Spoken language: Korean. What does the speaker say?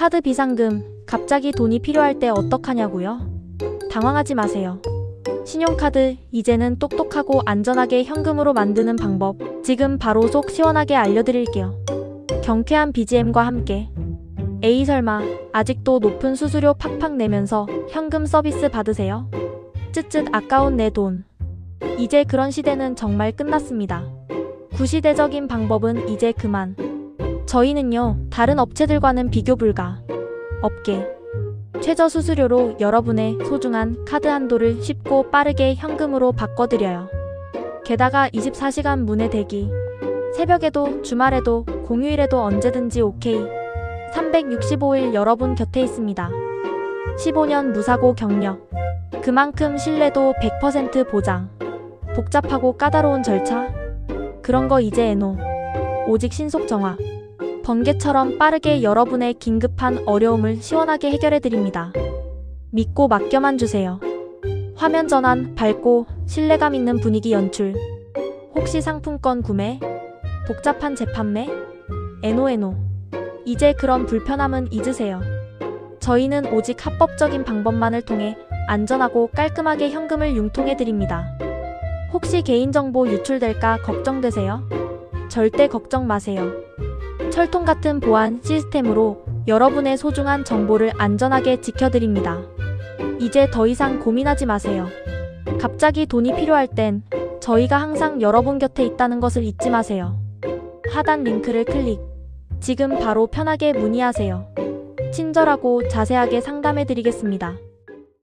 카드 비상금, 갑자기 돈이 필요할 때 어떡하냐고요? 당황하지 마세요. 신용카드, 이제는 똑똑하고 안전하게 현금으로 만드는 방법, 지금 바로 속 시원하게 알려드릴게요. 경쾌한 BGM과 함께. 에이 설마, 아직도 높은 수수료 팍팍 내면서 현금 서비스 받으세요? 쯧쯧 아까운 내 돈. 이제 그런 시대는 정말 끝났습니다. 구시대적인 방법은 이제 그만. 저희는요, 다른 업체들과는 비교 불가. 업계. 최저 수수료로 여러분의 소중한 카드 한도를 쉽고 빠르게 현금으로 바꿔드려요. 게다가 24시간 문의 대기. 새벽에도 주말에도 공휴일에도 언제든지 오케이. 365일 여러분 곁에 있습니다. 15년 무사고 경력. 그만큼 신뢰도 100% 보장. 복잡하고 까다로운 절차? 그런 거 이제 에노. 오직 신속 정화. 번개처럼 빠르게 여러분의 긴급한 어려움을 시원하게 해결해 드립니다. 믿고 맡겨만 주세요. 화면 전환, 밝고 신뢰감 있는 분위기 연출. 혹시 상품권 구매? 복잡한 재판매? 에노에노. 이제 그런 불편함은 잊으세요. 저희는 오직 합법적인 방법만을 통해 안전하고 깔끔하게 현금을 융통해 드립니다. 혹시 개인정보 유출될까 걱정되세요? 절대 걱정 마세요. 철통 같은 보안 시스템으로 여러분의 소중한 정보를 안전하게 지켜드립니다. 이제 더 이상 고민하지 마세요. 갑자기 돈이 필요할 땐 저희가 항상 여러분 곁에 있다는 것을 잊지 마세요. 하단 링크를 클릭. 지금 바로 편하게 문의하세요. 친절하고 자세하게 상담해 드리겠습니다.